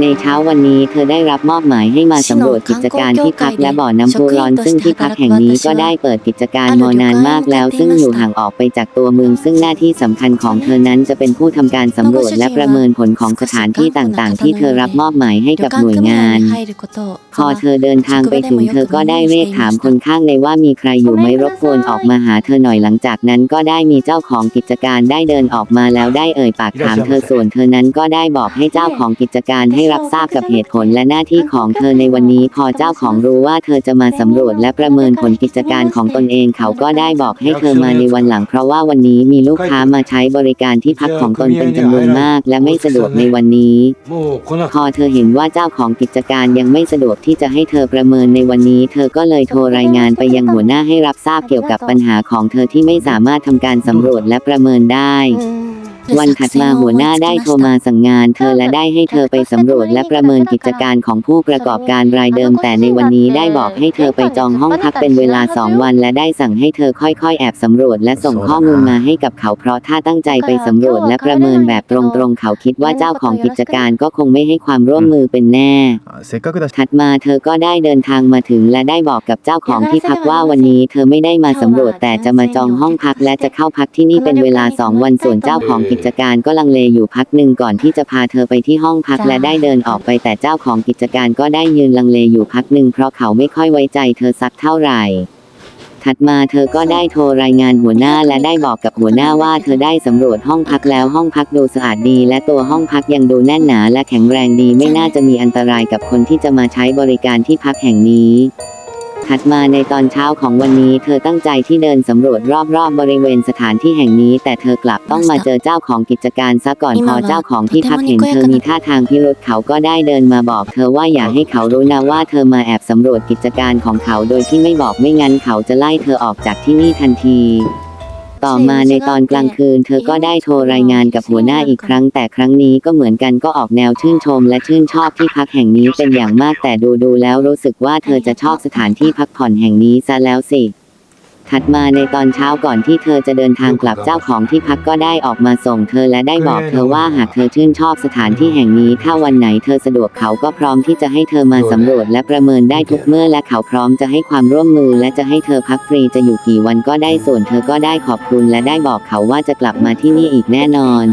ในเช้าวันนี้เธอได้รับมอบหมายให้มาสำรวจกิจการที่พักและบ่อน้ำพุร้อนซึ่งที่พักแห่งนี้ก็ได้เปิดกิจการมานานมากแล้ว ซึ่งอยู่ห่างออกไปจากตัวเมือง ซึ่งหน้าที่สำคัญของเธอนั้นจะเป็นผู้ทำการสำรวจและประเมินผลของสถานที่ต่างๆ ที่เธอรับมอบหมายให้กับหน่วยงาน พอเธอเดินทางไปถึงเธอก็ได้เรียกถามคนข้างในว่ามีใครอยู่ไหมรบกวนออกมาหาเธอหน่อยหลังจากนั้นก็ได้มีเจ้าของกิจการได้เดินออกมาแล้วได้เอ่ยปากถามเธอส่วนเธอนั้นก็ได้บอกให้เจ้าของกิจการให้ให้รับทราบกับเหตุผลและหน้าที่ของเธอในวันนี้ พอเจ้าของรู้ว่าเธอจะมาสำรวจและประเมินผลกิจการของตนเอง เขาก็ได้บอกให้เธอมาในวันหลัง เพราะว่าวันนี้มีลูกค้ามาใช้บริการที่พักของตนเป็นจำนวนมาก และไม่สะดวกในวันนี้ พอเธอเห็นว่าเจ้าของกิจการยังไม่สะดวกที่จะให้เธอประเมินในวันนี้ เธอก็เลยโทรรายงานไปยังหัวหน้าให้รับทราบเกี่ยวกับปัญหาของเธอที่ไม่สามารถทำการสำรวจและประเมินได้ วันถัดมาหัวหน้าได้โทรมาสั่งงานเธอและได้ให้เธอไปสำรวจและประเมินกิจการของผู้ประกอบการรายเดิม แต่ในวันนี้ได้บอกให้เธอไปจองห้องพักเป็นเวลา 2 วัน และได้สั่งให้เธอค่อยๆ แอบสำรวจและส่งข้อมูลมาให้กับเขาเพราะถ้าตั้งใจไปสำรวจและประเมินแบบตรงๆ เขาคิดว่าเจ้าของกิจการก็คงไม่ให้ความร่วมมือเป็นแน่ ถัดมาเธอก็ได้เดินทางมาถึง และได้บอกกับเจ้าของที่พักว่าวันนี้ เธอไม่ได้มาสำรวจแต่จะมาจองห้องพักและจะเข้าพักที่นี่เป็นเวลา 2 วันส่วนเจ้าของจการก็ลังเลอยู่พักหนึ่งก่อนที่จะพาเธอไปที่ห้องพักและได้เดินออกไปแต่เจ้าของกิจการก็ได้ยืนลังเลอยู่พักหนึ่งเพราะเขาไม่ค่อยไว้ใจเธอสักเท่าไหร่ถัดมาเธอก็ได้โทรรายงานหัวหน้าและได้บอกกับหัวหน้าว่าเธอได้สำรวจห้องพักแล้วห้องพักดูสะอาดดี และตัวห้องพักยังดูแน่นหนาและแข็งแรงดีไม่น่าจะมีอันตรายกับคนที่จะมาใช้บริการที่พักแห่งนี้ ถัดมาในตอนเช้าของวันนี้เธอตั้งใจที่เดินสำรวจรอบๆบบริเวณสถานที่แห่งนี้ แต่เธอกลับต้องมาเจอเจ้าของกิจการซะก่อนพอเจ้าของที่พักเห็นเธอมีท่าทางพิรุษเขาก็ได้เดินมาบอกเธอว่าอย่าให้เขารู้นะว่าเธอมาแอบสำรวจกิจการของเขาโดยที่ไม่บอกไม่งั้นเขาจะไล่เธอออกจากที่นี่ทันที ต่อมาในตอนกลางคืน เธอก็ได้โทรรายงานกับหัวหน้าอีกครั้ง แต่ครั้งนี้ก็เหมือนกันก็ออกแนวชื่นชม และชื่นชอบที่พักแห่งนี้เป็นอย่างมากแต่ดูดูแล้วรู้สึกว่าเธอจะชอบสถานที่พักผ่อนแห่งนี้ซะแล้วสิ ถัดมาในตอนเช้าก่อนที่เธอจะเดินทางกลับเจ้าของที่พักก็ได้ออกมาส่งเธอและได้บอกเธอว่าหากเธอชื่นชอบสถานที่แห่งนี้ ถ้าวันไหนเธอสะดวกเขาก็พร้อมที่จะให้เธอมาสำรวจและประเมินได้ทุกเมื่อและเขาพร้อมจะให้ความร่วมมือและจะให้เธอพักฟรีจะอยู่กี่วันก็ได้ส่วนเธอก็ได้ขอบคุณและได้บอกเขาว่าจะกลับมาที่นี่อีกแน่นอน